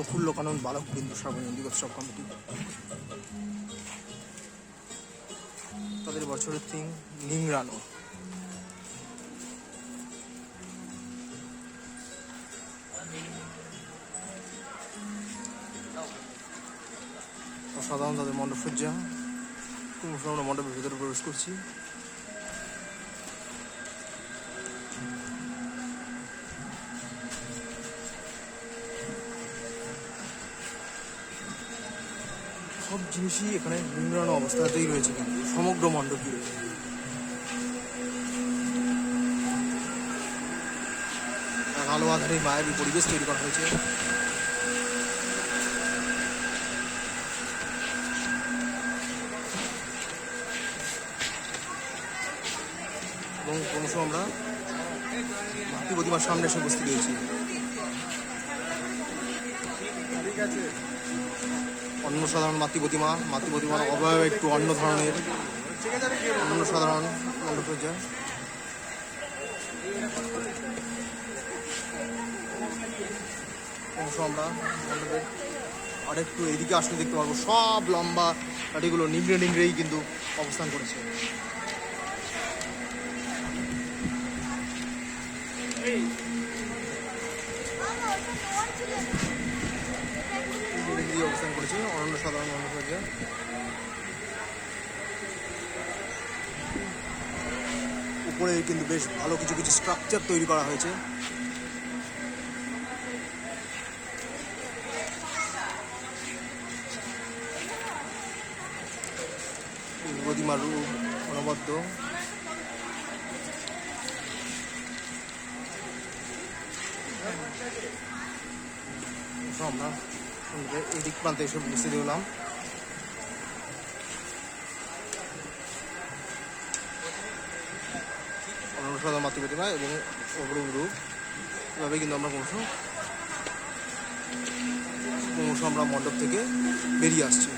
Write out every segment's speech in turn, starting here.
প্রফুল্ল কানন, বালক বিন্দু সার্বজনীন দিগোৎসব কমিটি। তাদের বছরের থিম নিংরানো অসাধারণ তাদের মণ্ডপ সজ্জা। আমরা মণ্ডপের ভিতরে প্রবেশ করছি। সব জিনিসই এখানে নিংড়ানো অবস্থাতেই রয়েছে কিন্তু সমগ্র মণ্ডপ জুড়ে এক আলো আধারে মায়াবী পরিবেশ তৈরি করা হয়েছে। এবং ক্রমশ আমরা মাতৃ প্রতিমার সামনে এসে উপস্থিত হয়েছি। অন্য সাধারণ মাতৃ প্রতিমা, মাতৃ প্রতিমার অবয়ব একটু অন্য ধরনের। অন্য সাধারণ আমরা আরেকটু এদিকে আসলে দেখতে পারব, সব লম্বা কাঠিগুলো নিংড়ে নিংড়েই কিন্তু অবস্থান করেছে। নিংড়ে নিংড়েই অবস্থান করেছে অনন্য সাধারণ মণ্ডপসজ্জা উপরে কিন্তু বেশ ভালো কিছু কিছু স্ট্রাকচার তৈরি করা হয়েছে। প্রতিমার রূপ অনবদ্য। এই দিক প্রান্তে এসে উপস্থিত হলাম অনুসাদা মাতৃ প্রতিমা এবং অগ্রম রূপ। এভাবে কিন্তু আমরা ক্রমশ ক্রমশ আমরা মণ্ডপ থেকে বেরিয়ে আসছি।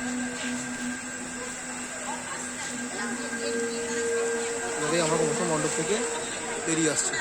এভাবেই আমরা ক্রমশ মণ্ডপ থেকে বেরিয়ে আসছি।